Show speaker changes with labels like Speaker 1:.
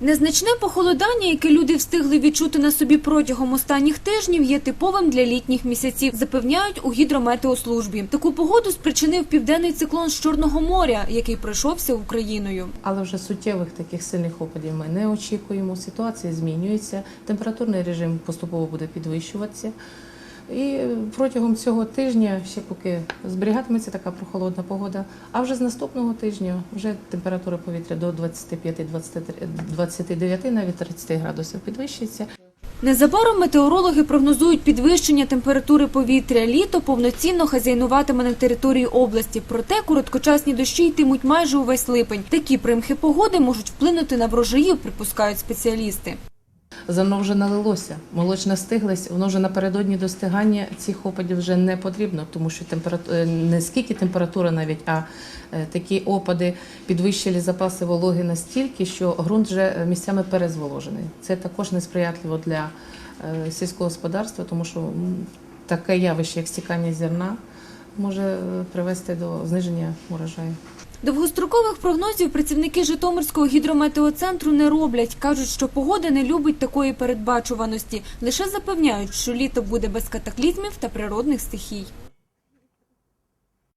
Speaker 1: Незначне похолодання, яке люди встигли відчути на собі протягом останніх тижнів, є типовим для літніх місяців, запевняють у гідрометеослужбі. Таку погоду спричинив південний циклон з Чорного моря, який пройшовся Україною.
Speaker 2: Але вже суттєвих таких сильних опадів ми не очікуємо. Ситуація змінюється, температурний режим поступово буде підвищуватися. І протягом цього тижня, ще поки зберігатиметься така прохолодна погода, а вже з наступного тижня вже температура повітря до 25-29, навіть 30 градусів підвищиться.
Speaker 1: Незабаром метеорологи прогнозують підвищення температури повітря. Літо повноцінно хазяйнуватиме на території області. Проте короткочасні дощі йтимуть майже увесь липень. Такі примхи погоди можуть вплинути на врожаїв, припускають спеціалісти.
Speaker 2: Зерно вже налилося, молочна стиглась, воно вже напередодні достигання цих опадів вже не потрібно, тому що температура не скільки температура навіть, а е, такі опади підвищили запаси вологи настільки, що ґрунт вже е, місцями перезволожений. Це також несприятливо для е, сільського господарства, тому що таке явище, як стікання зерна, може е, привести до зниження урожаю.
Speaker 1: Довгострокових прогнозів працівники Житомирського гідрометеоцентру не роблять. Кажуть, що погода не любить такої передбачуваності. Лише запевняють, що літо буде без катаклізмів та природних стихій.